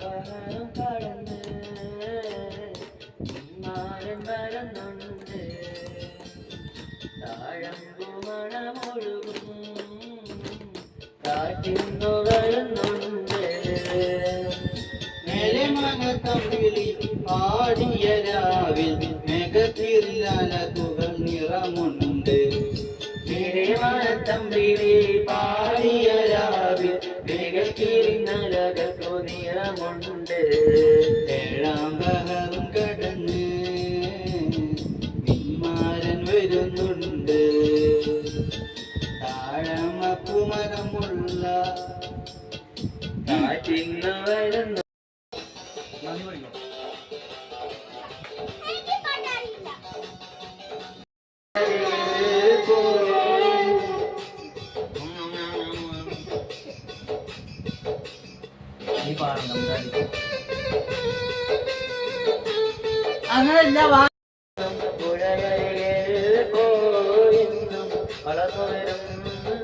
പഹരം കടന്ന് മാരൻ വരുന്നുണ്ട് താഴമ്പുമണമൊഴുകും കാറ്റിന്നു വരുന്നുണ്ട് മേലെ മകത്തമ്പിളി പാടിയ രാവിൽ മെഗത്തിരിലകുകൾ നിറമുണ്ട് തമ്പിരി പാടിയ രാവിൽ നിറമുണ്ട് ഏഴാം ബഹറും കടന്ന് വിമാരൻ വരുന്നുണ്ട്. താഴമപ്പുമരമുള്ള കാറ്റിന്ന് വരുന്നു വളർന്നുവരും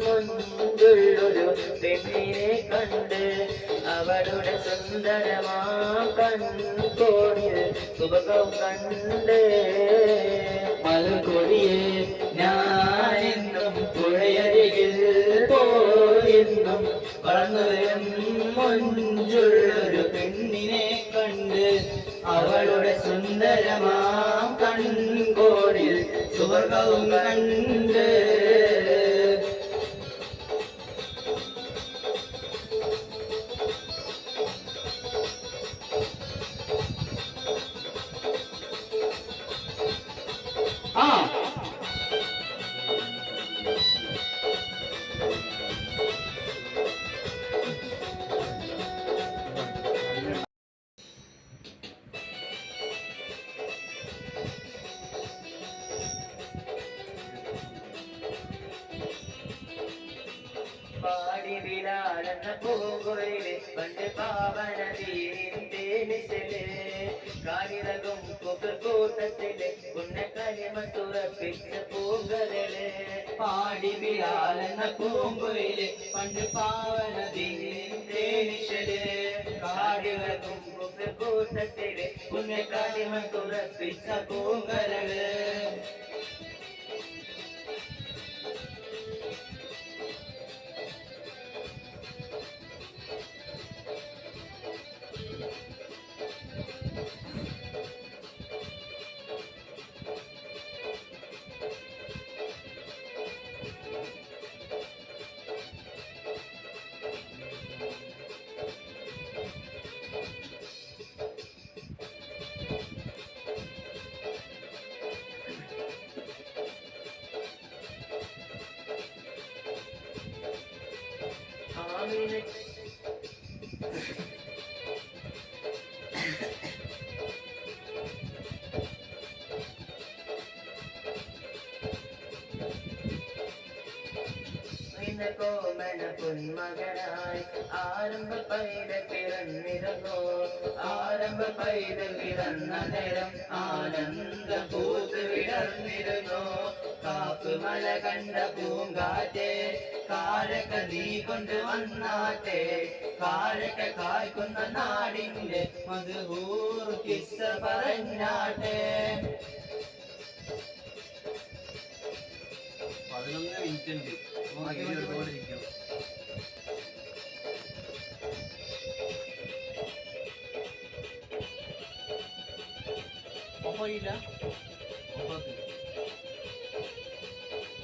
മുൻപുള്ളൊരു പെണ്ണിനെ കണ്ട് അവളുടെ സുന്ദരമാ കൺകോണിൽ മലക്കൊടിയെ ഞാനെന്നും പുഴയരികിൽ പോയെന്നും വളർന്നു വരും പെണ്ണിനെ കണ്ട് അവളുടെ സുന്ദരമാം കൺകോണിൽ സുവർഗവും കണ്ട്. കാലിതകും കൂട്ടത്തിൽ ഉണ്ണക്കളിമ തുറപ്പിച്ച പൂങ്കരൽ പാടി വിലാലെന്ന പൂങ്കുയിൽ പണ്ട് പാവന തേനിശൽ കാടിളകും കൂട്ടത്തിൽ ഉണ്ണക്കളിമ തുറപ്പിച്ച പൂങ്കരൽ കോമണ പൊന്മകനായി ആരംഭ പൈതൽ പിറന്നിരുന്നു ആരംഭ പൈതൽ പിറന്ന നേരം ആനന്ദ പൂത്ത് വിടർന്നിരുന്നു കാപ്പുമല കണ്ട പൂങ്കാറ്റേ കാരക്ക നീ കൊണ്ടുവന്നാട്ടെ കാരക്ക കായ്ക്കുന്ന നാടിന്റെ മധുഹൂർ കിസ്സ പറഞ്ഞാട്ടെ പതിനൊന്ന് മിനിറ്റ് ഉണ്ട് എടുത്തുകൊണ്ടിരിക്കും ഓഫായില്ല ഓഫാക്കി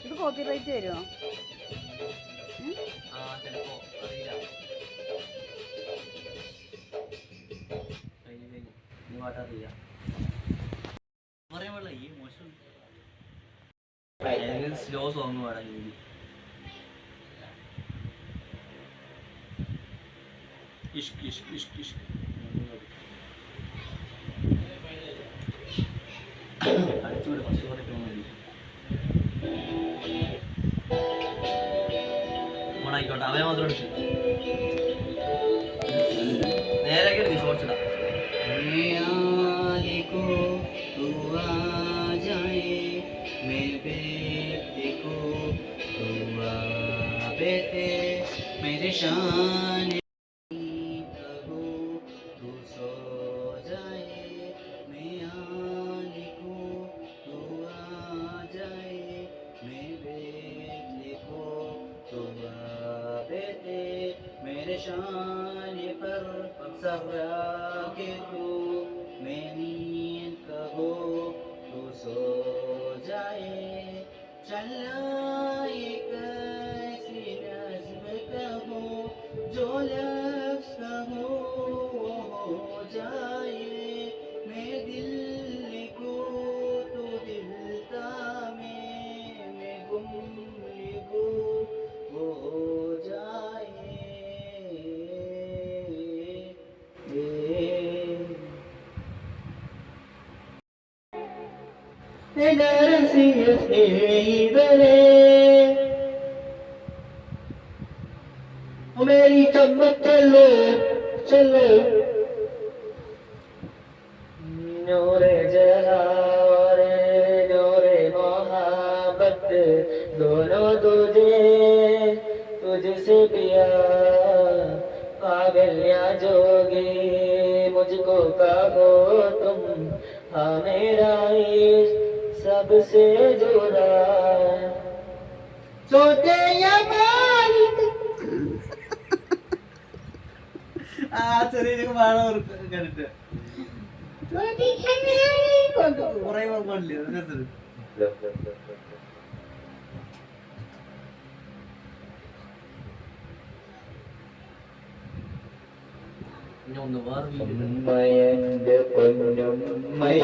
ഇത് കോപ്പിറൈറ്റ് വരുമോ ആ ചിലപ്പോ അറിയില്ല കഴിഞ്ഞു കഴിഞ്ഞു ഇനി പാട്ടറിയില്ല പറയാൻ പാടില്ല ഈ മോശം സ്ലോ സോങ് പാടാൻ ഹിന്ദി ഇഷ്ക് ഇഷ്ക് ഇഷ്ക് ഇഷ്ക് അടിച്ചുകൂടെ ഫസ്റ്റ് കുറേ മതി ഓണായിക്കോട്ടെ അവനെ മാത്രം അടിച്ചു शान कहो तो सो जाए, मैं को तो आ जाए, मैं बेटे को तो आ बेटे मेरे शान पर सर्रा के को मैं नींद कहो तो सो जाए चलना ನರಸಿಂಹ ಸ್ನೇಹಿತರೇ ಮೇರಿ ಚಮ್ಮ ಚಲೋ ಚಲೋ ನೋರೆ ಜಹಾರೆ ನೋರೆ ಮೊಹಬ್ಬತ್ दोनों तुझे तुझसे पिया पागल या जोगी मुझको कहो तुम हाँ मेरा इश्क सबसे जुड़ा सोते या मालिक ആ ചെറിയ വേണം കണ്ടിട്ട് കുറെ പാടില്ലേ അതിനകത്ത് ഇനി ഒന്ന് വേറെ വീട് ഉമ്മയന്റെ പൊന്നുമ്മയ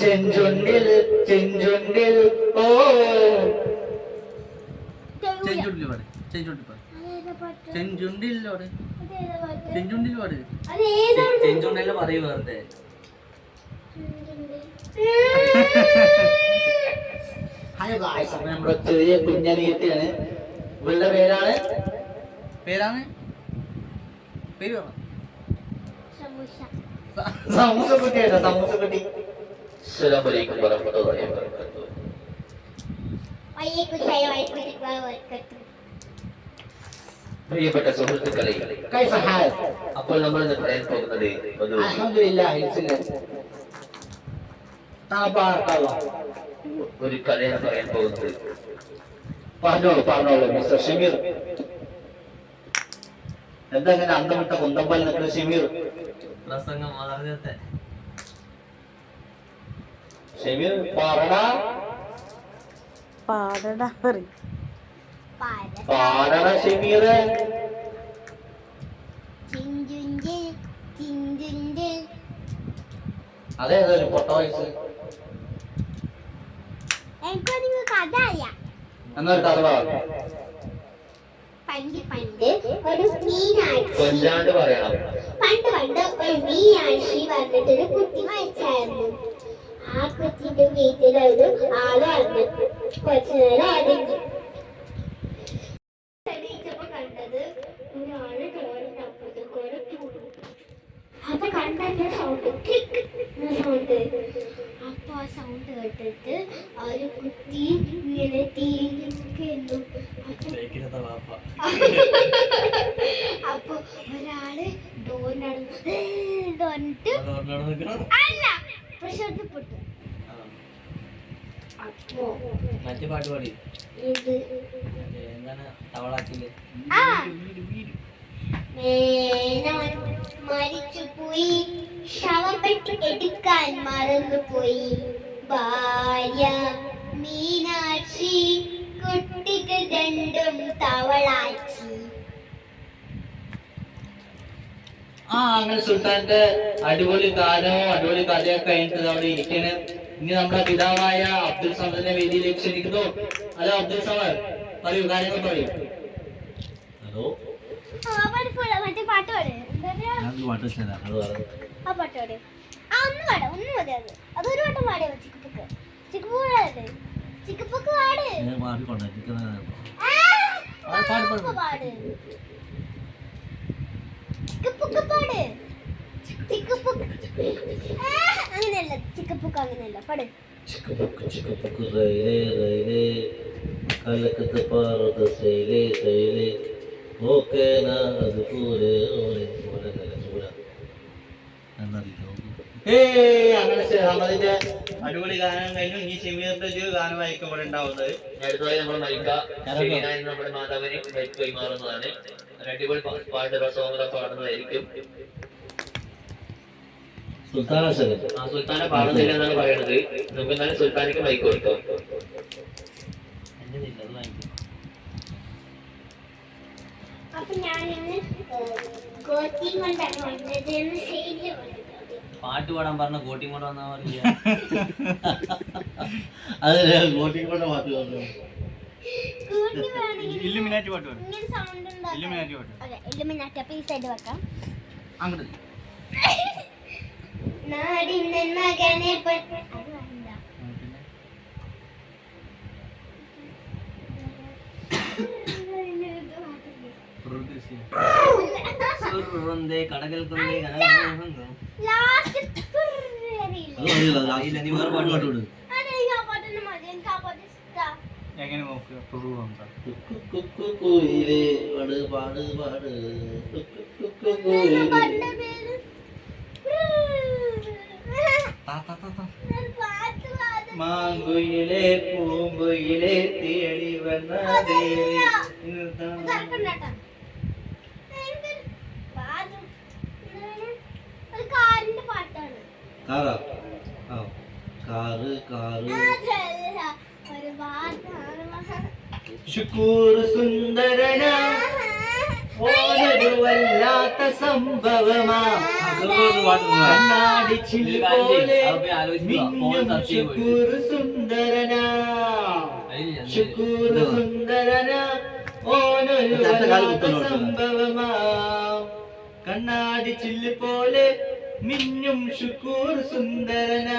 ചെഞ്ചുണ്ടിൽ ചെഞ്ചുണ്ടിൽ ഓ. ചെഞ്ചുണ്ടിൽ പറ ചെഞ്ചുണ്ടിൽ പാട് പറയൂ വെറുതെ. അപ്പോൾ നമ്മുടെ ചെറിയ കുഞ്ഞനിയത്തിയാണ്. ഇവളുടെ പേരാണ്? പേരാണ്? പേര് സമൂസ. കുട്ടിയാട്ടോ സമൂസ കുട്ടി. അസ്സലാമു അലൈക്കും വറഹ്മത്തുള്ളാഹി വബറകാതുഹു. പ്രിയപ്പെട്ട സുഹൃത്തുക്കളെ അപ്പോൾ നമ്മൾ ഇന്ന് പറയാൻ പോകുന്നത് ഒരു കഥയാണ് പറയാൻ പോകുന്നത്. പറഞ്ഞോളൂ പറഞ്ഞോളൂ മിസ്റ്റർ ഷമീർ. എന്താ ഇങ്ങനെ അന്തമിട്ട കുന്തമ്പൽ നിൽക്കുന്ന ഷമീർ? പ്രസംഗം വളർന്നത്തെ ഷമീർ പാടടാ. പാടടാ പറയും. പാടട ഷമീർ അതേതൊരു പൊട്ട വയസ്സ്. എനിക്കൊരു കഥ അറിയാം എന്നൊരു കഥ പണ്ട് പണ്ട് ഒരു മീനാഴ്ച കൊഞ്ചാണ്ട് പറയണം. പണ്ട് പണ്ട് ഒരു മീനാഴ്ച വന്നിട്ടൊരു കുട്ടി മരിച്ചായിരുന്നു. ആ കുട്ടിന്റെ വീട്ടിലൊരു ആൾ വന്നു. കുറച്ചു നേരം അടങ്ങി എണീറ്റപ്പോ കണ്ടത് ഒരാൾ ചോറിനപ്പുറത്ത് കുറെ ചൂട് അപ്പൊ കണ്ടന്റെ സൗണ്ട് ക്ലിക്ക് സൗണ്ട് അപ്പൊ ആ സൗണ്ട് കേട്ടിട്ട് ആ ഒരു കുട്ടി ഇങ്ങനെ തീരുന്നു അപ്പൊ വാപ്പ അപ്പൊ ഒരാൾ ഡോറിനടന്ന് നിൽക്കണം. അല്ല മറ്റേ പാട്ട് പാടി. എന്താണ്? തവളാക്കിൽ മേനോൻ മരിച്ചുപോയി. ശവപ്പെട്ട് എടുക്കാൻ മറന്നുപോയി. ഭാര്യ മീനാക്ഷി കുട്ടികൾ രണ്ടും തവളാച്ചി. ആ അങ്ങനെ സുൽത്താന്റെ അടിപൊളി ഗാനവും അടിപൊളി കഥയൊക്കെ കഴിഞ്ഞിട്ട് അവിടെ ഇരിക്കണ് ഇനി നമ്മുടെ പിതാവായ അബ്ദുൽ സമദിനെ വേദിയിലേക്ക് ക്ഷണിക്കുന്നു. ഹലോ അബ്ദുൽ സമദ് പറയൂ കാര്യങ്ങൾ പറയൂ. ഹലോ. ചിക്കുപ്പൊക്ക്. പാട്. പാട്, പാട്, പാട്. ചിക്കുപ്പൊക്ക് പാട് ചിക്കുപ്പൊക്ക് പാട് ചിക്കുപ്പൊക്ക് ആ, അങ്ങനെയല്ല. ചിക്കുപ്പൊക്ക് അങ്ങനെയല്ല. പാട്. ചിക്കപ്പുക്ക് ചിക്കപ്പുക്ക് റൈലേ റൈലേ കലക്കത്ത് പാറത് സൈലേ സൈലേ ഓക്കേ നാ അത് പൂരേ ഓരേ പൂര കല പൂര എന്നറിയില്ല ഏയ് അങ്ങനെ അഹമ്മദിന്റെ അടിപൊളി ഗാനം കഴിഞ്ഞു. ഇനി ഷമീറിന്റെ ഒരു ഗാനമായിരിക്കും ഇവിടെ ഉണ്ടാവുന്നത് അടുത്തതായി നമ്മൾ മരിക്ക ശരിയായി നമ്മുടെ മാതാവിനെ കൈമാറുന്നതാണ്. അടിപൊളി പാടുന്നതായിരിക്കും സുൽത്താന ആ സുൽത്താനെ പാടുന്നില്ല എന്നാണ് പറയുന്നത്. നമുക്ക് എന്നാലും സുൽത്താനിക്ക് മൈക്ക് പാട്ട് പാടാൻ പറഞ്ഞ കോട്ടി കൊണ്ട് വന്നാ പറയാ അത് ബോട്ടിംഗ് കൊണ്ട് പാട്ട് പറഞ്ഞു ഇല്ലുമിനാറ്റി പാട്ട് പാടും. ഇങ്ങനെ സൗണ്ട് ഉണ്ടാക്കാം ഇല്ലുമിനാറ്റി പാട്ട് ഓക്കെ ഇല്ലുമിനാറ്റി. അപ്പൊ ഈ സൈഡ് വെക്കാം. അങ്ങോട്ട് നാടിന്റെ മകനെ കടകൽ കൊണ്ടേ അറിയില്ല നീ വേറെ പാട്ട് പാട്ട് വിടും അത് എനിക്ക് ആ പാട്ട് തന്നെ മതി. എനിക്ക് ആ പാട്ട് ഇഷ്ടാ. എങ്ങനെ നോക്കുക ടുറു സംസാ കുയിലേ പാട്. പാട് പാട്. മാങ്കുയിലേ പൂങ്കുയിലേ തേടി വന്ന കാറാ? ആ. Car car. ശുക്കൂർ സുന്ദരന. ഓനൊരു വല്ലാത്ത സംഭവമാ. കണ്ണാടി ചില്ല് പോലെ മിന്നും ശുക്കൂർ സുന്ദരനാ. ശുക്കൂർ സുന്ദരന. ഓനൊരു വല്ലാത്ത സംഭവമാ. കണ്ണാടി ചില്ല് പോലെ മിന്നും ശുക്കൂർ സുന്ദരന.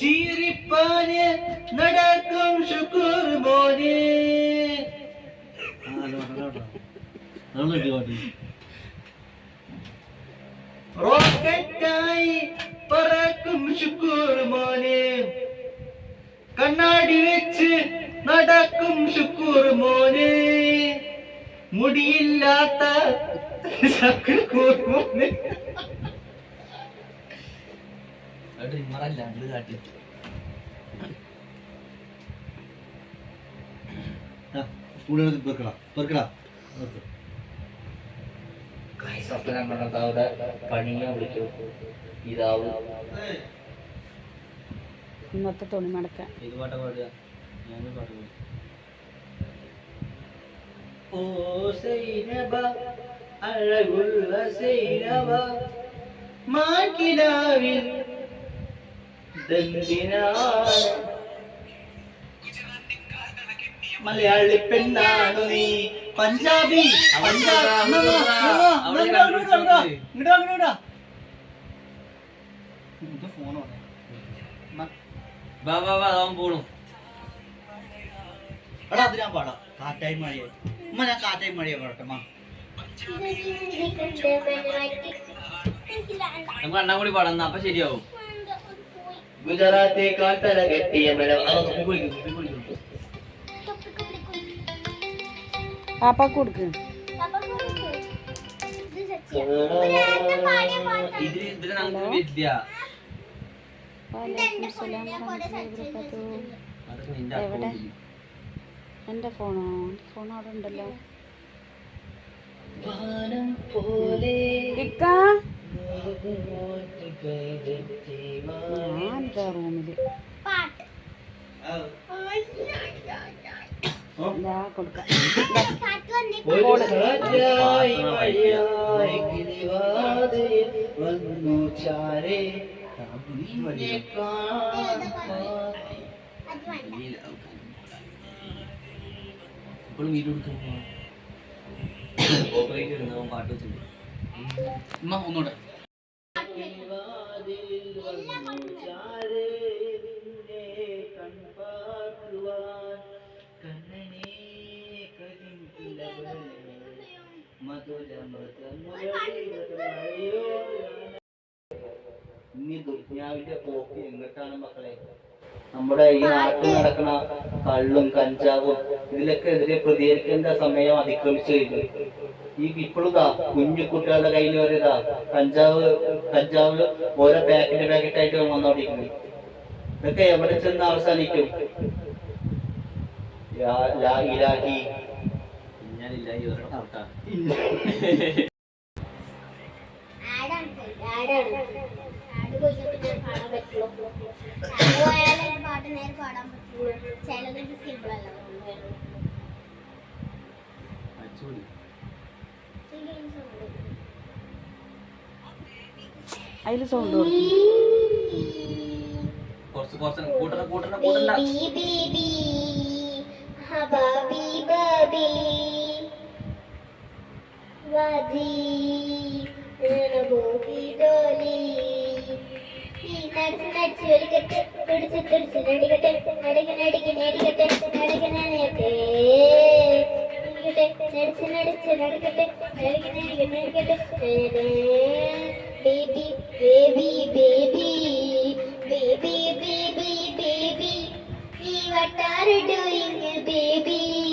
ചീറിപ്പാന് നടക്കും ശുക്കൂർ മോനെ. റോക്കറ്റായി പറക്കും ശുക്കൂർ മോനെ. കണ്ണാടി വെച്ച് നടക്കും ശുക്കൂർ മോനെ. മുടിയില്ലാത്ത ശുക്കൂർ മോനെ. ഇമ്മറല്ല ഇത് കാട്ടി പണിയെ വിളിച്ചു ഇന്നത്തെ തുണി മടക്കാൻ. ഇത് പാട്ട പാടുക? ഞാൻ പാട്ട് പാടും. ഓ സൈനബ അഴകുള്ള സൈനബ മാക്കിലാവിൽ മലയാളി പെണ്ണാണു നീ. പഞ്ചാബി. എടാ അത് ഞാൻ പാടാം. കാറ്റായി മഴയെ ഉമ്മ ഞാൻ കാറ്റായി മഴയെ പാടട്ടെ നമുക്ക് അണ്ണാൻ കൂടി പാടാം. എന്നാ അപ്പൊ ശരിയാവും. ഗുജറാത്തി കാട്ടല കെട്ടിയ മരം പാപ്പ കുടിക്കും. എവിടെ? അക്കൗണ്ടിൽ ഫോണോ? ഫോൺ അവിടെ ഉണ്ടല്ലോ. ഇക്ക? റൂമിൽ ഇപ്പോഴും എടുക്കുമ്പോ ഓപ്പറേറ്റ് പാട്ട് വെച്ചിട്ട് ഉമ്മ ഒന്നുകൂടെ നമ്മുടെ ഈ നാട്ടിൽ നടക്കുന്ന കള്ളും കഞ്ചാവും ഇതിലൊക്കെ എതിരെ പ്രതികരിക്കേണ്ട സമയം അതിക്രമിച്ചു കഴിഞ്ഞു. ഈ ഇപ്പോഴും ഇതാ കുഞ്ഞു കുട്ടികളുടെ കയ്യിൽ വരെ ഇതാ കഞ്ചാവ് കഞ്ചാവ് ഓരോ പാക്കറ്റ് പാക്കറ്റ് ആയിട്ട് വന്നോണ്ടിരിക്കുന്നു. ഇതൊക്കെ എവിടെ ചെന്ന് അവസാനിക്കും? ഇലാഹി. ഇവരുടെ ഫോട്ടാ ആടാണ് ആടാണ് ആട് പോയിട്ട് ഞാൻ പാടാൻ പറ്റുള്ളൂ? അതിൽ സൗണ്ട് കുറച്ച്. കുറച്ച് കൂട്ടണ കൂട്ടണ കൂട്ടണ്ട. വാജി ഡോലി. നടിച്ച് നടിച്ച് വലിക്കട്ടെ പിടിച്ച് പിടിച്ച് നടിക്കട്ടെ നടിക്ക് നടിക്ക് നേടിക്കട്ടെ നടിക്ക് നനയട്ടെ നടിക്കട്ടെ നടിച്ച് നടിച്ച് നടിക്കട്ടെ നടിക്ക് നടിക്ക് നടിക്കട്ടെ baby baby baby baby baby. Baby what are baby. doing